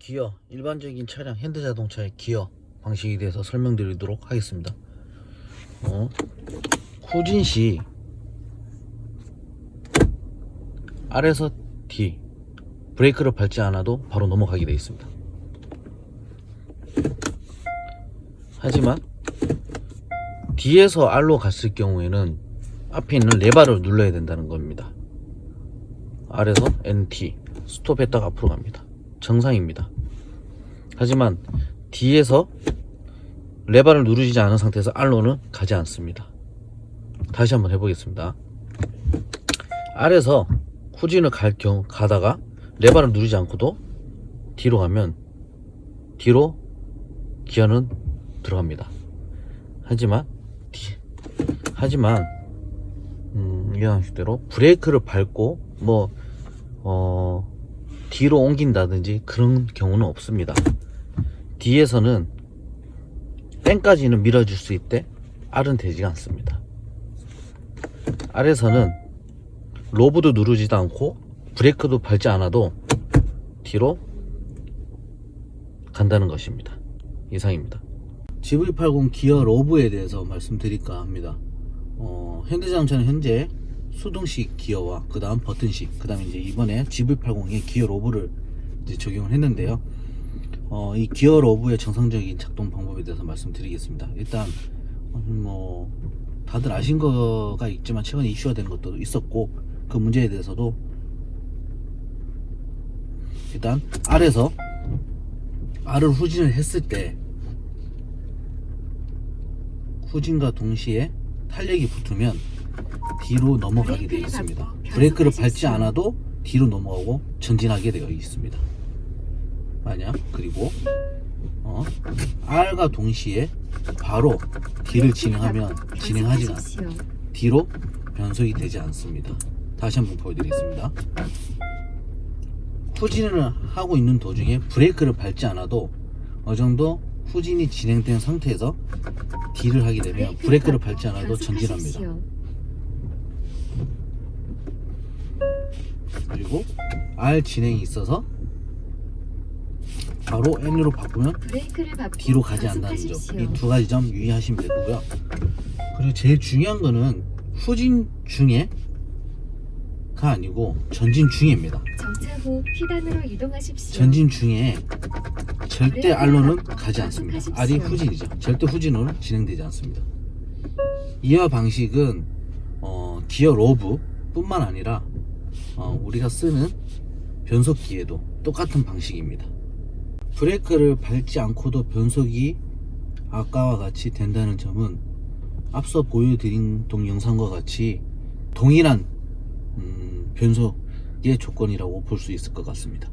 기어 일반적인 차량 현대 자동차의 기어 방식에 대해서 설명드리도록 하겠습니다. 어, 후진 시 R에서 D 브레이크를 밟지 않아도 바로 넘어가게 되어 있습니다. 하지만 D에서 R로 갔을 경우에는 앞에 있는 레바를 눌러야 된다는 겁니다. R에서 NT 스톱했다가 앞으로 갑니다. 정상입니다. 하지만 D에서 레바를 누르지 않은 상태에서 R로는 가지 않습니다. 다시 한번 해보겠습니다. R에서 후진을 갈 경우 가다가 레바를 누르지 않고도 뒤로 가면 뒤로 기어는 들어갑니다. 하지만 뒤- 하지만 음, 이 방식대로 브레이크를 밟고 뭐 어, 뒤로 옮긴다든지 그런 경우는 없습니다. 뒤에서는 땡까지는 밀어줄 수 있대 R은 되지가 않습니다. R에서는 로브도 누르지도 않고 브레이크도 밟지 않아도 뒤로 간다는 것입니다. 이상입니다. GV80 기어 로브에 대해서 말씀드릴까 합니다. 어, 현대자동차는 현재 수동식 기어와 그 다음 버튼식, 그 다음에 이제 이번에 GV80에 기어 로브를 이제 적용을 했는데요. 어, 이 기어 로브의 정상적인 작동 방법에 대해서 말씀드리겠습니다. 일단 음, 뭐 다들 아신 거가 있지만 최근에 이슈가 되는 것도 있었고 그 문제에 대해서도 일단 R에서 R을 후진을 했을 때 후진과 동시에 탄력이 붙으면 뒤로 넘어가게 되어 있습니다. 브레이크를 밟지 않아도 뒤로 넘어가고 전진하게 되어 있습니다. 만약 그리고 어, R과 동시에 바로 뒤를 진행하면 진행하지가 않 뒤로 변속이 되지 않습니다. 다시 한번 보여드리겠습니다. 후진을 하고 있는 도중에 브레이크를 밟지 않아도 어느 정도 후진이 진행된 상태에서 D를 하게 되면 브레이크를 밟지 않아도 전진합니다. 그리고 R 진행이 있어서 바로 N으로 바꾸면 뒤로 가지 않는다는 점. 이 두 가지 점 유의하시면 되고요. 그리고 제일 중요한 거는 후진 중에가 아니고 전진 중에입니다. 정차 후 이동하십시오. 전진 중에 절대 R로는 가지 않습니다. R이 후진이죠. 절대 후진으로 진행되지 않습니다. 이와 방식은 어, 기어 로브 뿐만 아니라 어, 우리가 쓰는 변속기에도 똑같은 방식입니다. 브레이크를 밟지 않고도 변속이 아까와 같이 된다는 점은 앞서 보여드린 동 영상과 같이 동일한 음, 변속의 조건이라고 볼 수 있을 것 같습니다.